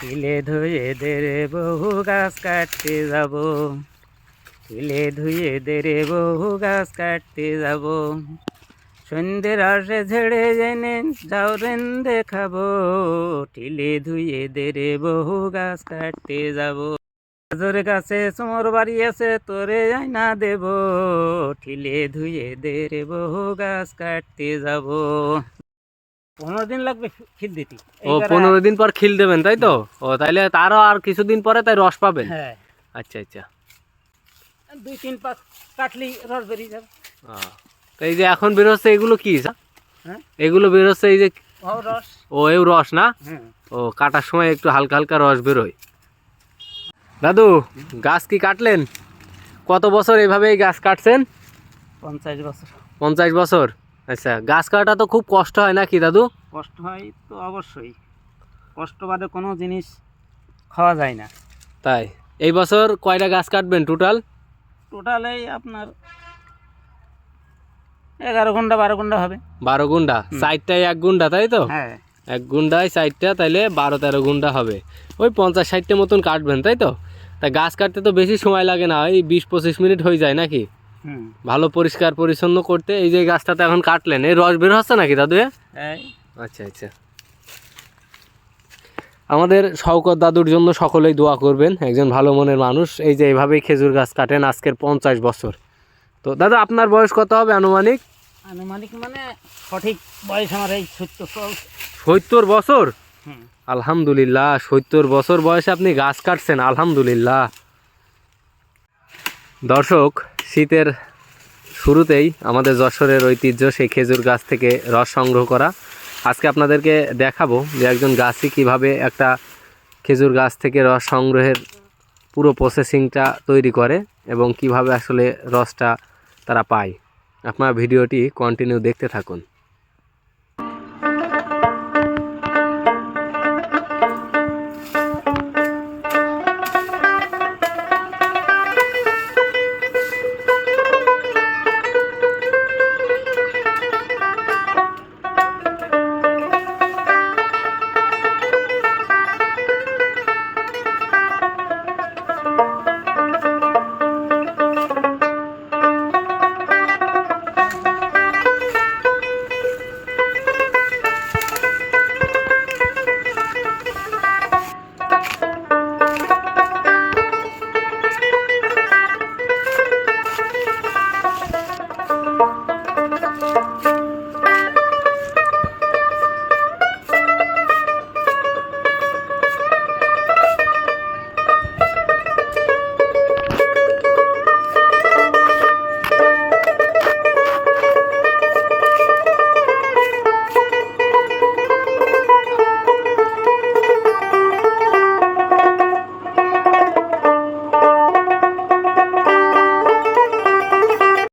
তিলে ধুয়ে দেরে বহু গাছ কাটতে যাব। তিলে ধুয়ে দেরে বহু গাছ কাটতে যাব। সন্ধ্যের আসে ঝেড়ে জেনে যাও রেন দেখাবো। টিলে ধুয়ে দেরে বহু গাছ কাটতে যাব। গাজর গাছে চোমর বাড়ি আছে, তোরে আইনা দেব। ঠিলে ধুয়ে দেরে বহু গাছ কাটতে যাব। পনেরো দিন লাগবে খিল দিতে। ও পনেরো দিন পর খিল দেবেন তাই তো? ও তাইলে তারও আর কিছুদিন পরে তাই রস পাবেন? হ্যাঁ। আচ্ছা আচ্ছা। দুই তিন পাক কাটলি রস বেরিয়ে যাবে। তো এই যে এখন বেরোচ্ছে এগুলো কি স্যার? হ্যাঁ? এগুলো বেরোচ্ছে এই যে ও রস। ও এও রস না? হ্যাঁ। ও কাটার সময় একটু হালকা হালকা রস বেরোয়। দাদু গাছ কি কাটলেন? কত বছর এইভাবে এই গাছ কাটছেন? পঞ্চাশ বছর। পঞ্চাশ বছর? আচ্ছা গাছ কাটা তো খুব কষ্ট হয় নাকি দাদু? কষ্ট হয় তো অবশ্যই। কষ্ট বাদে কোনো জিনিস খাওয়া যায় না। তাই এই বছর কয়টা গাছ কাটবেন টোটাল? টোটালেই আপনার এগারো ঘণ্টা বারো ঘণ্টা হবে। বারো গুন্ডা? সাইডটাই এক গুন্ডা তাই তো? হ্যাঁ। এক গুন্ডায় সাইডটা তাইলে বারো তেরো গুন্ডা হবে। ওই পঞ্চাশ ষাটটা মতন কাটবেন তাই তো? তা গাছ কাটতে তো বেশি সময় লাগে না ওই বিশ পঁচিশ মিনিট হয়ে যায় নাকি? ভালো পরিষ্কার পরিচ্ছন্ন করতে এই যে গাছটাতে এখন কাটলেন এই রস বের হচ্ছে নাকি দাদু আচ্ছা আচ্ছা। আমাদের শওকত দাদুর জন্য সকলেই দোয়া করবেন একজন ভালো মনের মানুষ। এই যে এইভাবেই খেজুর গাছ কাটেন আজকের পঞ্চাশ বছর। তো দাদা আপনার বয়স কত হবে আনুমানিক? আনুমানিক মানে সঠিক বয়স আমার এই সত্তর সত্তর বছর? আলহামদুলিল্লাহ সত্তর বছর বয়সে আপনি গাছ কাটছেন আলহামদুলিল্লাহ। দর্শক শীতের শুরুতেই আমাদের যশোরের ঐতিহ্য, সেই খেজুর গাছ থেকে রস সংগ্রহ করা। আজকে আপনাদেরকে দেখাবো যে একজন গাছই কীভাবে একটা খেজুর গাছ থেকে রস সংগ্রহের পুরো প্রসেসিংটা তৈরি করে এবং কীভাবে আসলে রসটা তারা পায়। আপনার ভিডিওটি কন্টিনিউ দেখতে থাকুন।